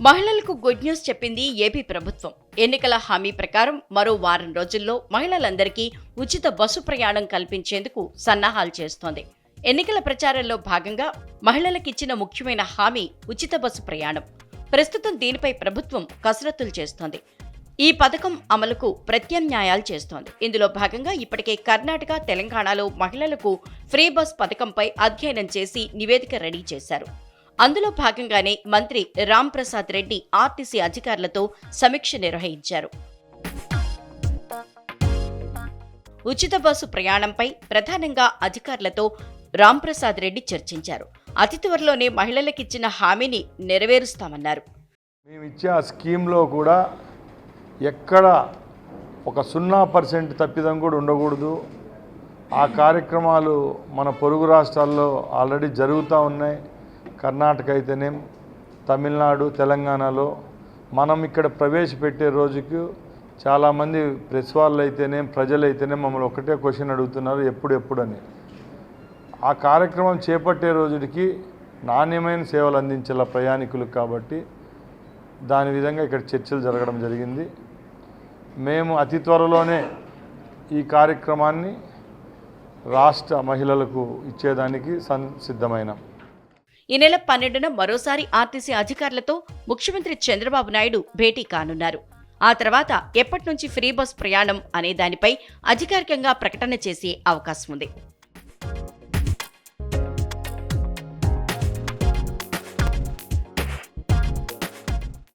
మహిళలకు good news చెప్పింది AP ప్రభుత్వం. ఎన్నికల హామీ ప్రకారం మరో వారం రోజుల్లో మహిళలందరికీ ఉచిత బస్సు ప్రయాణం కల్పించేందుకు సన్నాహాలు చేస్తోంది. ఎన్నికల ప్రచారంలో భాగంగా మహిళలకిచ్చిన ముఖ్యమైన హామీ ఉచిత బస్సు ప్రయాణం. ప్రస్తుతం దీనిపై ప్రభుత్వం కసరత్తులు చేస్తోంది. ఈ పథకం అమలుకు ప్రత్యామ్నాయాలు చేస్తోంది. ఇందులో భాగంగా ఇప్పటికే కర్ణాటక తెలంగాణలో మహిళలకు ఫ్రీ బస్ పథకంపై అధ్యయనం చేసి నివేదిక రెడీ చేశారు. అందులో భాగంగానే మంత్రి రామ్ ప్రసాద్ రెడ్డి ఆర్టీసీ అధికారులతో సమీక్ష నిర్వహించారు. ఉచిత బస్సు ప్రయాణంపై ప్రధానంగా అధికారులతో రామ్ ప్రసాద్ రెడ్డి చర్చించారు. అతి త్వరలోనే మహిళలకిచ్చిన హామీని నెరవేరుస్తామన్నారు. మేము ఆ స్కీమ్లో కూడా ఎక్కడ ఒక సున్నా పర్సెంట్ తప్పిదం కూడా ఉండకూడదు. ఆ కార్యక్రమాలు మన పొరుగు రాష్ట్రాల్లో ఆల్రెడీ జరుగుతూ ఉన్నాయి. కర్ణాటక అయితేనేం తమిళనాడు తెలంగాణలో మనం ఇక్కడ ప్రవేశపెట్టే రోజుకు చాలామంది ప్రెస్ వాళ్ళు అయితేనేం అయితేనే మమ్మల్ని ఒకటే క్వశ్చన్ అడుగుతున్నారు ఎప్పుడు ఎప్పుడని ఆ కార్యక్రమం చేపట్టే రోజుకి నాణ్యమైన సేవలు అందించాల ప్రయాణికులకు కాబట్టి దాని విధంగా ఇక్కడ చర్చలు జరగడం జరిగింది. మేము అతి త్వరలోనే ఈ కార్యక్రమాన్ని రాష్ట్ర మహిళలకు ఇచ్చేదానికి సం సిద్ధమైనాం. ఈ నెల పన్నెండున మరోసారి ఆర్టీసీ అధికారులతో ముఖ్యమంత్రి చంద్రబాబు నాయుడు భేటీ కానున్నారు. ఆ తర్వాత ఎప్పటి నుంచి ఫ్రీ బస్ ప్రయాణం అనే దానిపై అధికారికంగా ప్రకటన చేసే అవకాశం ఉంది